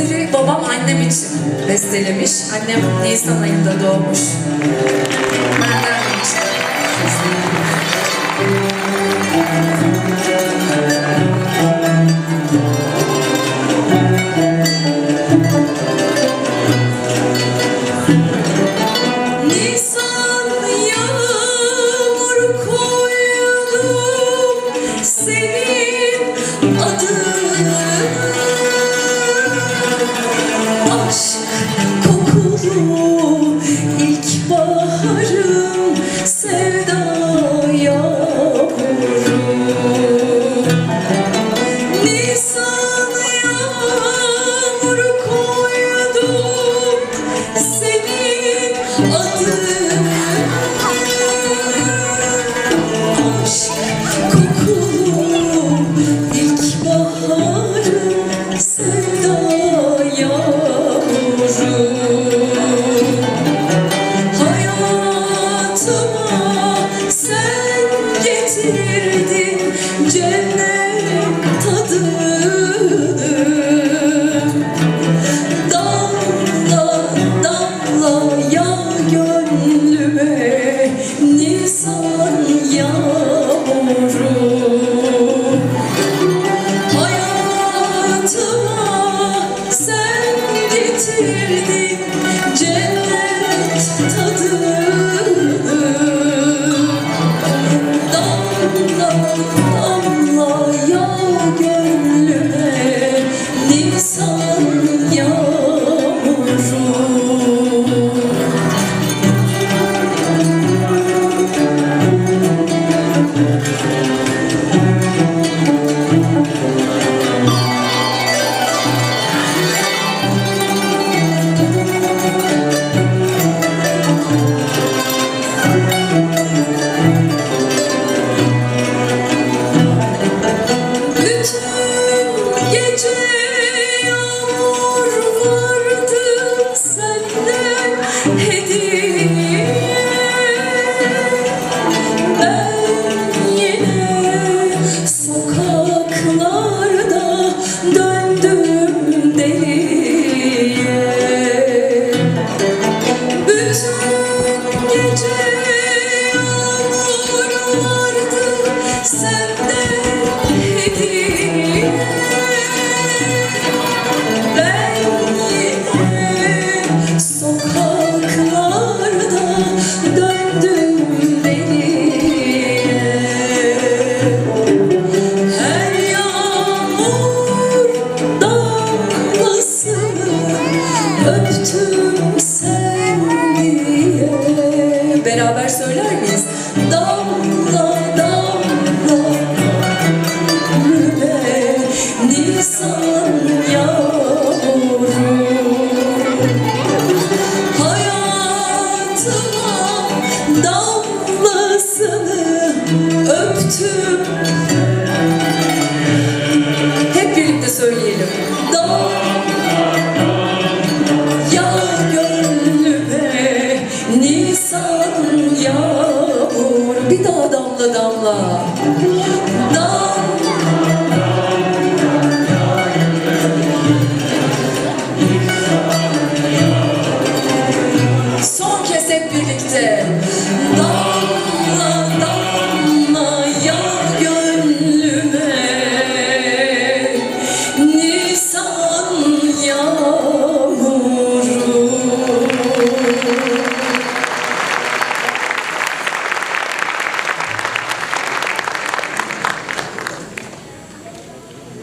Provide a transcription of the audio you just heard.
eseri babam annem için bestelemiş. Annem Nisan ayında doğmuş. girdim cennet 一句。looked to Nisan yağmur Bir daha damla damla. Son kez hep birlikte. Damla